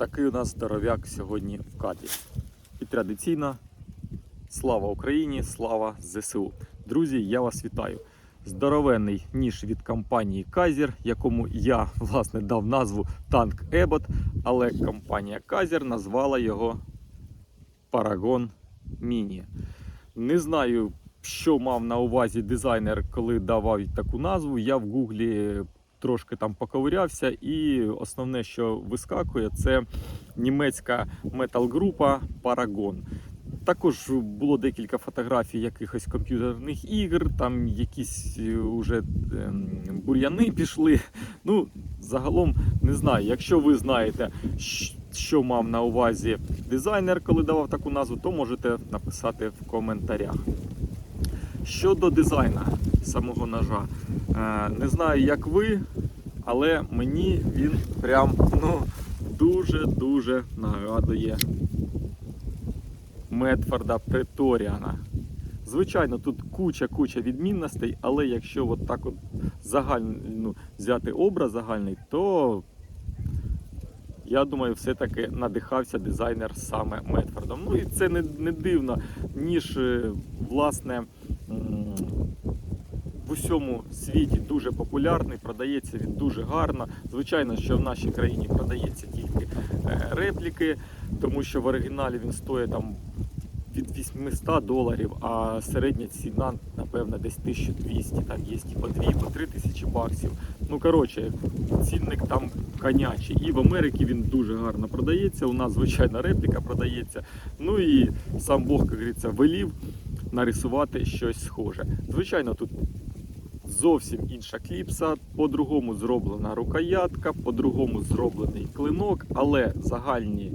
Отакий у нас здоров'як сьогодні в кадрі. І традиційно слава Україні, слава ЗСУ. Друзі, я вас вітаю. Здоровенний ніж від компанії Kaiser, якому я власне дав назву танк Ебот, але компанія Kaiser назвала його Paragon Mini. Не знаю, що мав на увазі дизайнер, коли давав таку назву. Я в гуглі трошки там поковирявся, і основне, що вискакує, це німецька метал-група Paragon. Також було декілька фотографій якихось комп'ютерних ігор, там якісь е, уже ем, бур'яни пішли. Ну, загалом не знаю. Якщо ви знаєте, що мав на увазі дизайнер, коли давав таку назву, то можете написати в коментарях. Щодо дизайна самого ножа, не знаю, як ви, але мені він прям ну, дуже-дуже нагадує Медфорда Преторіана. Звичайно, тут куча-куча відмінностей, але якщо от так от загальну ну, взяти образ загальний, то я думаю, все-таки надихався дизайнер саме Медфордом. Ну і це не, не дивно, ніж е, власне в усьому світі дуже популярний, продається він дуже гарно. Звичайно, що в нашій країні продається тільки е, репліки, тому що в оригіналі він стоїть там від 800 доларів, а середня ціна, напевно, десь 1200, там є і по 2, по 3 тисячі баксів. Ну, коротше, цінник там конячий. І в Америці він дуже гарно продається. У нас, звичайно, репліка продається. Ну і сам Бог, як говориться, велів нарисувати щось схоже. Звичайно, тут зовсім інша кліпса, по-другому зроблена рукоятка, по-другому зроблений клинок, але загальні,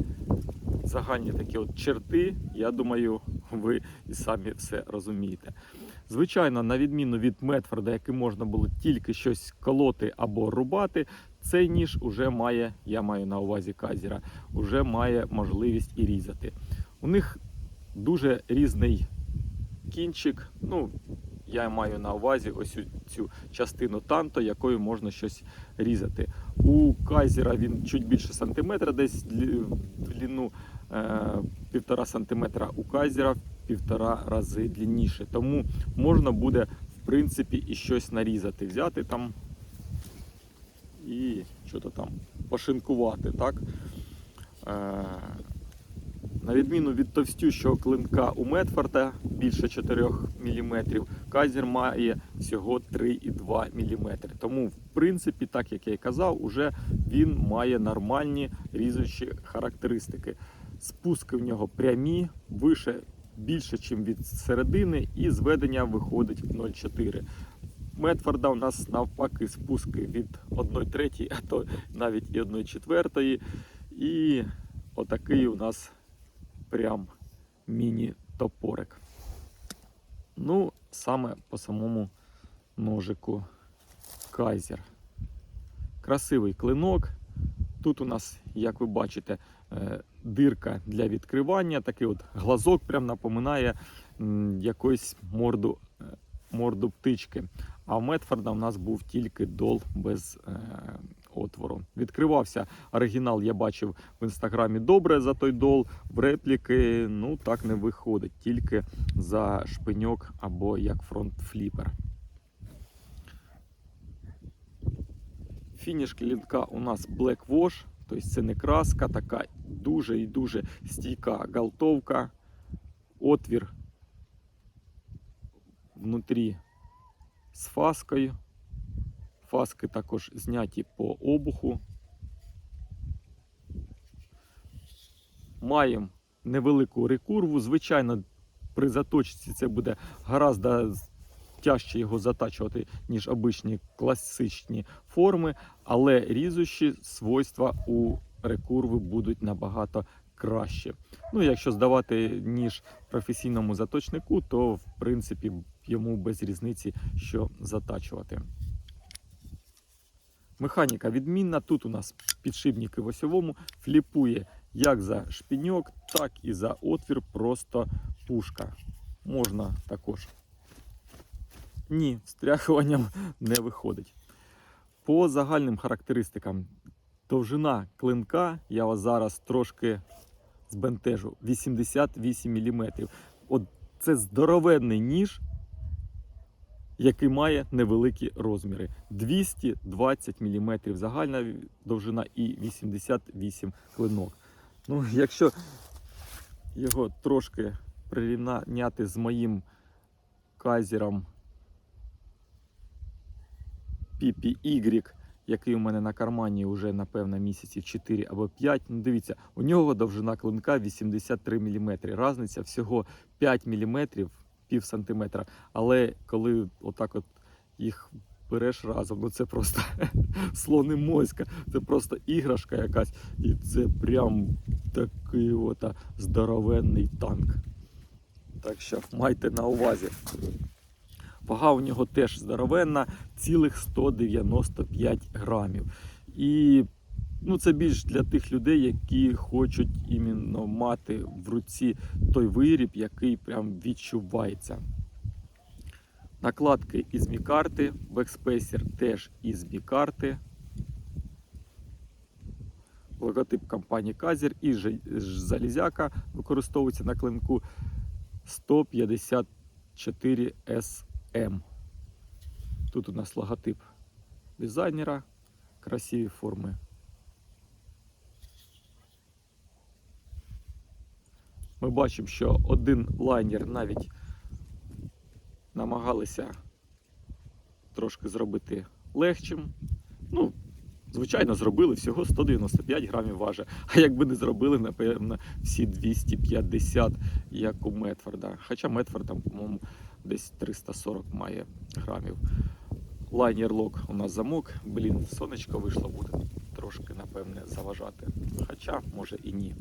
загальні такі от черти, я думаю, ви і самі все розумієте. Звичайно, на відміну від Медфорда, яким можна було тільки щось колоти або рубати, цей ніж уже має, я маю на увазі казіра, уже має можливість і різати. У них дуже різний кінчик. Ну, я маю на увазі ось цю частину танто, якою можна щось різати. У Кайзера він чуть більше сантиметра, десь в длину е, півтора сантиметра у Кайзера в півтора рази длинніше. Тому можна буде, в принципі, і щось нарізати, взяти там і що то там пошинкувати, так? На відміну від товстющого клинка у Медфорда більше 4 мм, Казір має всього 3,2 мм. Тому, в принципі, так як я і казав, уже він має нормальні різучі характеристики. Спуски в нього прямі, вище більше, ніж від середини, і зведення виходить в 0,4. Медфорда у нас навпаки спуски від 1,3, а то навіть і 1,4. І отакий у нас прям міні-топорик. Ну, саме по самому ножику Кайзер. Красивий клинок. Тут у нас, як ви бачите, е, дирка для відкривання, такий от глазок прям напоминає якусь морду, е, морду птички. А в Медфорда у нас був тільки дол без е, отвору. Відкривався оригінал, я бачив в інстаграмі добре за той дол. В репліки ну так не виходить, тільки за шпиньок або як фронт-фліпер. Фініш клінка у нас Black Wash, тобто це не краска, така дуже і дуже стійка галтовка. Отвір внутрі з фаскою. Фаски також зняті по обуху. Маємо невелику рекурву. Звичайно, при заточці це буде гораздо тяжче його затачувати, ніж обичні класичні форми, але різучі свойства у рекурви будуть набагато краще. Ну, якщо здавати ніж професійному заточнику, то в принципі йому без різниці, що затачувати. Механіка відмінна. Тут у нас підшипники в осьовому фліпує як за шпіньок, так і за отвір, просто пушка. Можна також. Ні, встряхуванням не виходить. По загальним характеристикам Довжина клинка, я вас зараз трошки збентежу, 88 мм. От це здоровенний ніж, який має невеликі розміри. 220 мм загальна довжина і 88 клинок. Ну, якщо його трошки прирівняти з моїм кайзером PPY, який у мене на кармані вже, напевно, місяців 4 або 5. Ну, дивіться, у нього довжина клинка 83 мм. Разниця всього 5 мм, пів сантиметра. Але коли отак от їх береш разом, ну це просто слони моська, це просто іграшка якась. І це прям такий от здоровенний танк. Так що майте на увазі. Вага у нього теж здоровенна, цілих 195 грамів. І ну, це більш для тих людей, які хочуть іменно мати в руці той виріб, який прям відчувається. Накладки із мікарти, бекспейсер теж із мікарти. Логотип компанії Казір і залізяка використовується на клинку 154 SM. Тут у нас логотип дизайнера, красиві форми. Ми бачимо, що один лайнер навіть намагалися трошки зробити легчим. Ну, звичайно, зробили всього 195 грамів важить. А якби не зробили, напевно, всі 250, як у Метфорда. Хоча Метфорд там, по-моєму, десь 340 має грамів. Лайнер лок у нас замок. Блін, сонечко вийшло, буде трошки, напевне, заважати. Хоча, може і ні.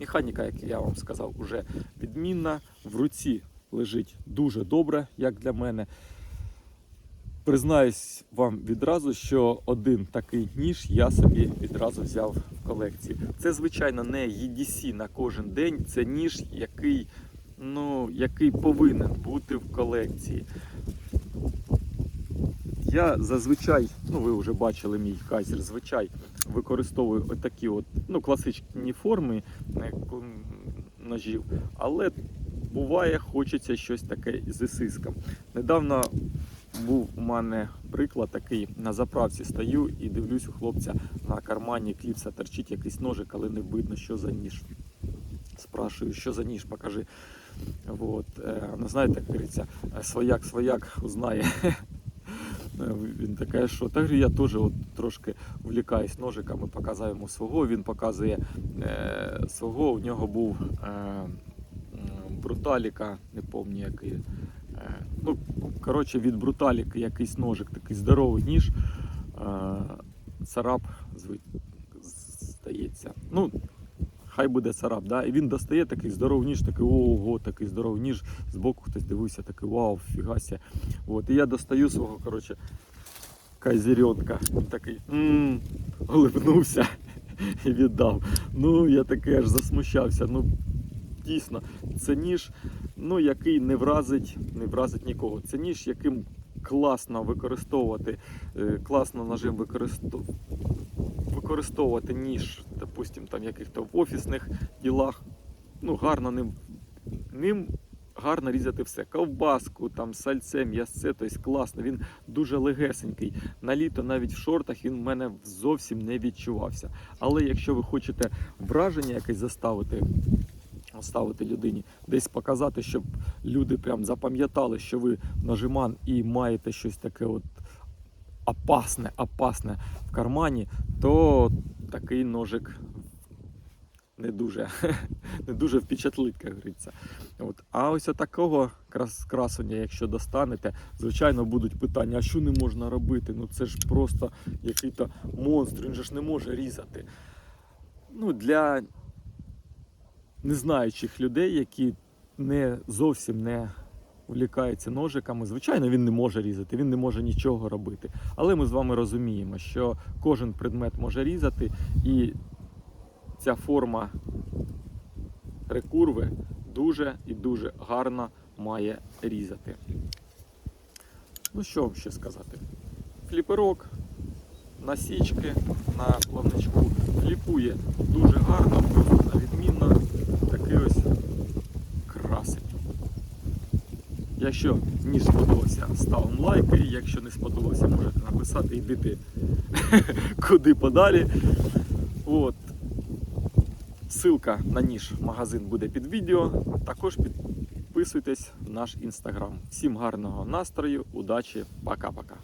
Механіка, як я вам сказав, уже відмінна. В руці лежить дуже добре, як для мене. Признаюсь вам відразу, що один такий ніж я собі відразу взяв в колекції. Це, звичайно, не EDC на кожен день, це ніж, який, ну, який повинен бути в колекції. Я зазвичай, ну ви вже бачили мій кайзер, звичай використовую отакі от, ну, класичні форми е, ножів, але буває, хочеться щось таке з ісиском. Недавно був у мене приклад такий, на заправці стою і дивлюсь у хлопця на кармані кліпса торчить якийсь ножик, але не видно, що за ніж. Спрашую, що за ніж, покажи. Вот. е, Ну, знаєте, як говориться, е, свояк свояк узнає. Е, Він таке, що так я теж от трошки увлікаюсь ножиками, показую йому свого. Він показує е, свого. У нього був е, бруталіка, не пам'ятаю який. Е, ну, коротше, від бруталіки якийсь ножик, такий здоровий ніж. Е, царап, здається. Ну, хай буде царап, да? І він достає такий здоровий ніж, такий ого, такий здоровий ніж. Збоку хтось дивився, такий вау, фігася. От, і я достаю свого, коротше, кайзеренка. Він такий м улибнувся і віддав. Ну, я такий аж засмущався. Ну, дійсно, це ніж, ну, який не вразить, не вразить нікого. Це ніж, яким класно використовувати, е, класно ножем використовувати. Використовувати ніж, допустим, там яких-то в офісних ділах, ну гарно ним, ним гарно різати все. Ковбаску, там сальце, м'ясце, тобто класно. Він дуже легесенький. На літо навіть в шортах він в мене зовсім не відчувався. Але якщо ви хочете враження якесь заставити, оставити людині, десь показати, щоб люди прям запам'ятали, що ви нажиман і маєте щось таке от опасне, опасне в кармані, то такий ножик не дуже, не дуже впечатлить, як говориться. От. А ось такого крас, красення, якщо достанете, звичайно, будуть питання, а що не можна робити? Ну це ж просто який-то монстр, він же ж не може різати. Ну, для незнаючих людей, які не зовсім не увлікається ножиками. Звичайно, він не може різати, він не може нічого робити. Але ми з вами розуміємо, що кожен предмет може різати, і ця форма рекурви дуже і дуже гарно має різати. Ну що вам ще сказати? Фліперок насічки на плавничку. Кліпує дуже гарно, просто відмінно. Такий ось красень. Якщо ніж сподобався, ставимо лайки. Якщо не сподобався, можете написати, і йдите куди подалі. От. Ссылка на ніж магазин буде під відео. Також підписуйтесь в наш інстаграм. Всім гарного настрою, удачі, пока-пока.